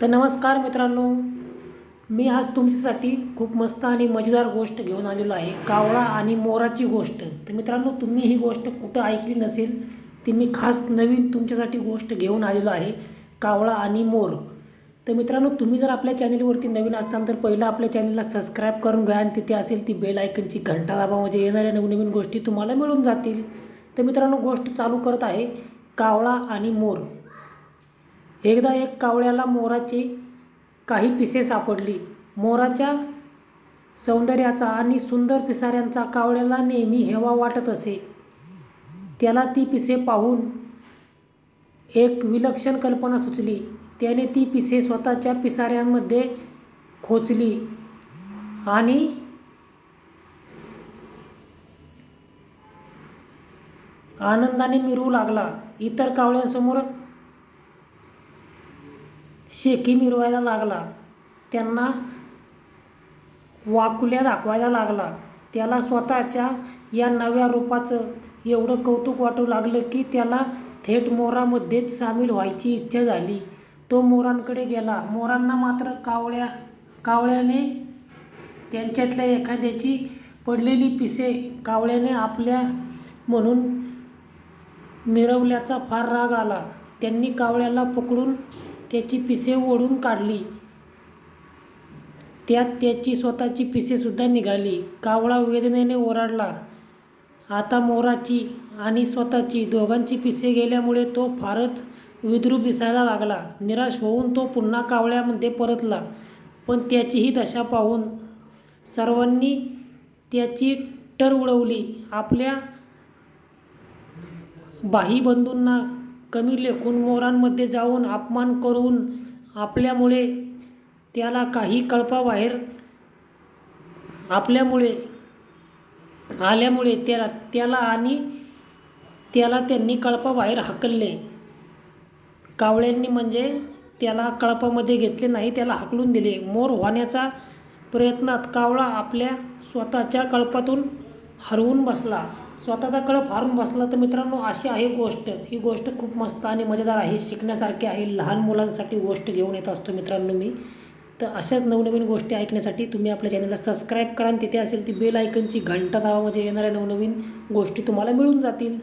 तर नमस्कार मित्रांनो मी आज तुमच्यासाठी खूप मस्त आणि मजेदार गोष्ट घेऊन आलेलो आहे कावळा आणि मोराची गोष्ट. तर मित्रांनो तुम्ही ही गोष्ट कुठं ऐकली नसेल ती मी खास नवीन तुमच्यासाठी गोष्ट घेऊन आलेलो आहे कावळा आणि मोर. तर मित्रांनो तुम्ही जर आपल्या चॅनलवरती नवीन असताल तर पहिलं आपल्या चॅनलला सबस्क्राईब करून घ्या आणि तिथे असेल ती बेल आयकनची घंटा दाबा म्हणजे येणाऱ्या नवनवीन गोष्टी तुम्हाला मिळून जातील. तर मित्रांनो गोष्ट चालू करत आहे कावळा आणि मोर. एकदा एक कावळ्याला मोराची काही पिसे सापडली. मोराच्या सौंदर्याचा आणि सुंदर पिसाऱ्यांचा कावळ्याला नेहमी हेवा वाटत असे. त्याला ती पिसे पाहून एक विलक्षण कल्पना सुचली. त्याने ती पिसे स्वतःच्या पिसाऱ्यांमध्ये खोचली आणि आनंदाने मिरवू लागला. इतर कावळ्यांसमोर शेकी मिरवायला लागला. त्यांना वाकुल्या दाखवायला लागला. त्याला स्वतःच्या या नव्या रूपाचं एवढं कौतुक वाटू लागलं की त्याला थेट मोरामध्येच सामील व्हायची इच्छा झाली. तो मोरांकडे गेला. मोरांना मात्र कावळ्या कावळ्याने त्यांच्यातल्या एखाद्याची पडलेली पिसे कावळ्याने आपल्या म्हणून मिरवल्याचा फार राग आला. त्यांनी कावळ्याला पकडून त्याची पिसे ओढून काढली. त्यात त्याची स्वतःची पिसेसुद्धा निघाली. कावळा वेदनेने ओरडला आता मोराची आणि स्वतःची दोघांची पिसे गेल्यामुळे तो फारच विद्रूप दिसायला लागला. निराश होऊन तो पुन्हा कावळ्यामध्ये परतला. पण त्याची ही दशा पाहून सर्वांनी त्याची टर उडवली. आपल्या भाईबंधूंना कमी लेखून मोरांमध्ये जाऊन अपमान करून आपल्यामुळे त्याला काही कळपाबाहेर आपल्यामुळे आल्यामुळे त्याला त्याला आणि त्याला त्यांनी कळपाबाहेर हाकलले. कावळ्यांनी म्हणजे त्याला कळपामध्ये घेतले नाही त्याला हाकलून दिले. मोर होण्याच्या प्रयत्नात कावळा आपल्या स्वतःच्या कळपातून हरवून बसला. स्वतःचा कळप फारून बसला तर मित्रांनो अशी आहे गोष्ट. ही गोष्ट खूप मस्त आणि मजेदार आहे. शिकण्यासारखी आहे. लहान मुलांसाठी गोष्ट घेऊन येत असतो मित्रांनो मी. तर अशाच नवनवीन गोष्टी ऐकण्यासाठी तुम्ही आपल्या चॅनलला सबस्क्राईब करा आणि तिथे असेल ती बेल ऐकनची घंटा दावा म्हणजे येणाऱ्या नवनवीन गोष्टी तुम्हाला मिळून जातील.